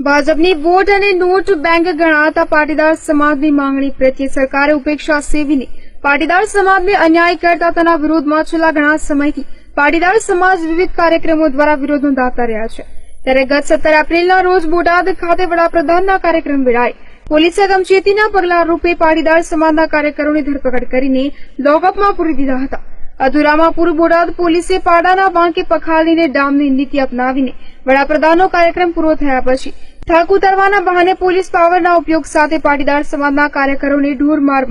ભાજપની વોટ અને not bank ગણાતા પાટીદાર સમાજની માંગણી પ્રત્યે સરકારે ઉપેક્ષા સેવીને પાટીદાર સમાજને અન્યાય કરતા તેના વિરોધમાં છેલ્લા ઘણા સમયથી પાટીદાર સમાજ વિવિધ કાર્યક્રમો દ્વારા વિરોધ નોંધાવતા રહ્યા છે. ત્યારે ગત સત્તર એપ્રિલના રોજ બોટાદ ખાતે વડાપ્રધાનના કાર્યક્રમ વેળાએ પોલીસે ગમચેતીના પગલા રૂપે પાટીદાર સમાજના કાર્યકરોની ધરપકડ કરીને લોકઅપમાં પૂરી દીધા હતા. અધુરામાં પૂર્વ બોટાદ પોલીસે પાડાના વાંકે પખાલીને ડામની નીતિ અપનાવીને વડાપ્રધાનનો કાર્યક્રમ પૂરો થયા પછી થાક ઉતારવાના બહાને પોલીસ પાવરના ઉપયોગ સાથે પાટીદાર સમાજના કાર્યકરોને ઢોર માર.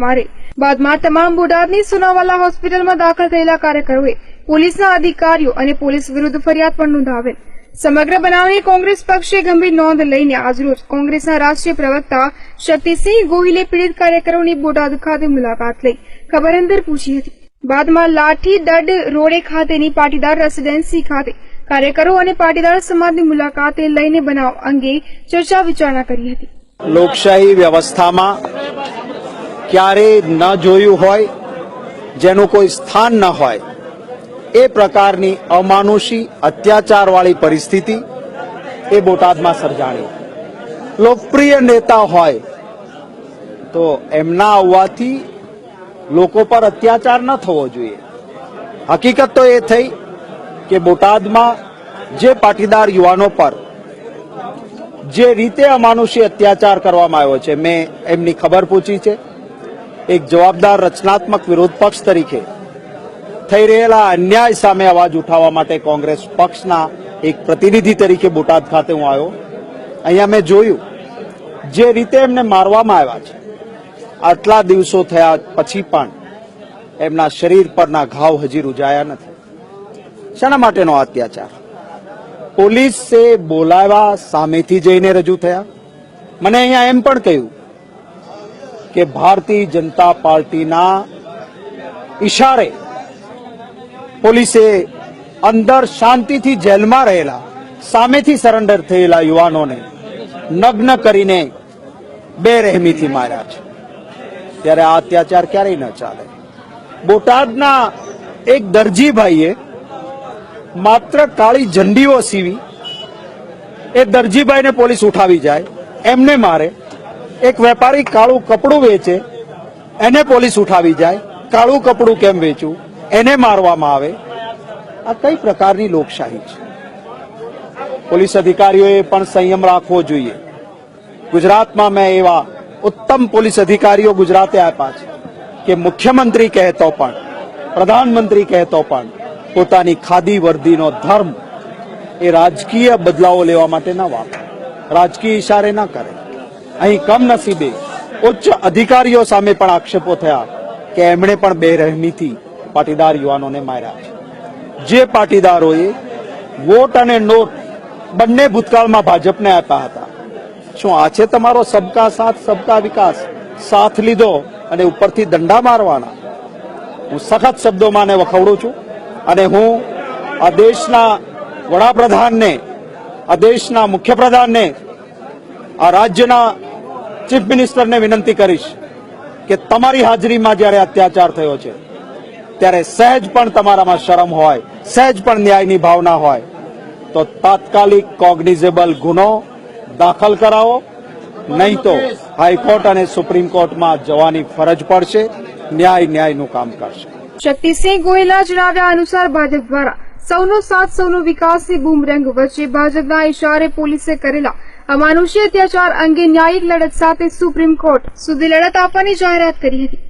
બાદમાં તમામ બોટાદની સોનાવાલા હોસ્પિટલમાં દાખલ થયેલા કાર્યકરોએ પોલીસના અધિકારીઓ અને પોલીસ વિરુદ્ધ ફરિયાદ પણ નોંધાવેલ. સમગ્ર બનાવની કોંગ્રેસ પક્ષે ગંભીર નોંધ લઈને આજરોજ કોંગ્રેસના રાષ્ટ્રીય પ્રવક્તા શક્તિસિંહ ગોહિલે પીડિત કાર્યકરોની બોટાદ ખાતે મુલાકાત લઈ ખબર અંતર પૂછી હતી. બાદમાં લાઠી દડ રોડે ખાતેની પાટીદાર રેસીડેન્સી ખાતે કાર્યકરો અને પાટીદાર સમાજની મુલાકાતે લઈને બનાવ અંગે ચર્ચા વિચારણા કરી હતી. લોકશાહી વ્યવસ્થામાં ક્યારેય ન જોયું હોય, જેનું કોઈ સ્થાન ન હોય, એ પ્રકારની અમાનુષી, અત્યાચારવાળી પરિસ્થિતિ એ બોટાદમાં સર્જાણી. લોકપ્રિય નેતા હોય તો એમના આવવાથી લોકો પર અત્યાચાર ન થવો જોઈએ. હકીકત તો એ થઈ કે બોટાદમાં જે પાટીદાર યુવાનો પર જે રીતે અમાનુષી અત્યાચાર કરવામાં આવ્યો છે, મેં એમની ખબર પૂછી છે. એક જવાબદાર રચનાત્મક વિરોધ પક્ષ તરીકે થઈ રહેલા અન્યાય સામે અવાજ ઉઠાવવા માટે કોંગ્રેસ પક્ષના એક પ્રતિનિધિ તરીકે બોટાદ ખાતે હું આવ્યો. અહીંયા મેં જોયું જે રીતે એમને મારવામાં આવ્યા છે. આટલા દિવસો થયા પછી પણ એમના શરીર પરના ઘાવ હજી રૂજાયા નથી. શાના માટેનો અત્યાચાર. પોલીસે બોલાવ્યા, સામેથી જઈને રજૂ થયા. મને અહીંયા એમ પણ કહ્યું કે ભારતીય જનતા પાર્ટીના ઈશારે પોલીસે અંદર શાંતિથી જેલમાં રહેલા, સામેથી સરેન્ડર થયેલા યુવાનોને નગ્ન કરીને બેરહેમીથી માર્યા છે. ત્યારે આ અત્યાચાર ક્યારેય ન ચાલે. બોટાદના એક દરજીભાઈએ માત્ર કાળી ઝંડીઓ સીવી એ દરજીભાઈને પોલીસ ઉઠાવી જાય. એમને મારે એક વેપારી કાળું કપડું વેચે, એને પોલીસ ઉઠાવી જાય. કાળું કપડું કેમ વેચવું એને મારવામાં આવે. આ કઈ પ્રકારની લોકશાહી છે? પોલીસ અધિકારીઓએ પણ સંયમ રાખવો જોઈએ. ગુજરાતમાં મેં એવા ઉત્તમ પોલીસ અધિકારીઓ ગુજરાતે આપ્યા છે. કે મુખ્યમંત્રી કહેતો પણ, પ્રધાનમંત્રી કહેતો પણ, પોતાની ખાદી વર્દીનો ધર્મ એ રાજકીય બદલાવો લેવા માટે ન વાપરે. રાજકીય ઇશારે ન કરે. અહીં કમનસીબે ઉચ્ચ અધિકારીઓ સામે પણ આક્ષેપો થયા કે એમણે પણ બેરહેમીથી પાટીદાર યુવાનોને માર્યા છે. જે પાટીદારોએ વોટ અને નોટ બંને ભૂતકાળમાં ભાજપને આપ્યા હતા. શું આ છે તમારો સબકા સાથ, સબકા વિકાસ. સાથ લીધો અને ઉપરથી દંડા મારવાના. હું સખત શબ્દોમાં વખવડું છું અને હું આ દેશના વડાપ્રધાનને, આ દેશના મુખ્યપ્રધાનને, આ રાજ્યના ચીફ મિનિસ્ટરને વિનંતી કરીશ કે તમારી હાજરીમાં જ્યારે અત્યાચાર થયો છે, ત્યારે સહેજ પણ તમારામાં શરમ હોય, સહેજ પણ ન્યાયની ભાવના હોય, તો તાત્કાલિક કોગ્નિઝેબલ ગુનો દાખલ કરાવો. નહીં તો હાઈકોર્ટ અને સુપ્રીમ કોર્ટમાં જવાની ફરજ પડશે. ન્યાય ન્યાયનું કામ કરશે. શક્તિસિંહ ગોયલા જણાવ્યા અનુસાર ભાજપ દ્વારા સૌનો સાથ, સૌનો વિકાસની બૂમરેંગ વચ્ચે ભાજપના ઇશારે પોલીસે કરેલા અમાનુષી અત્યાચાર અંગે ન્યાયિક લડત સાથે સુપ્રીમ કોર્ટ સુધી લડત આપવાની જાહેરાત કરી હતી.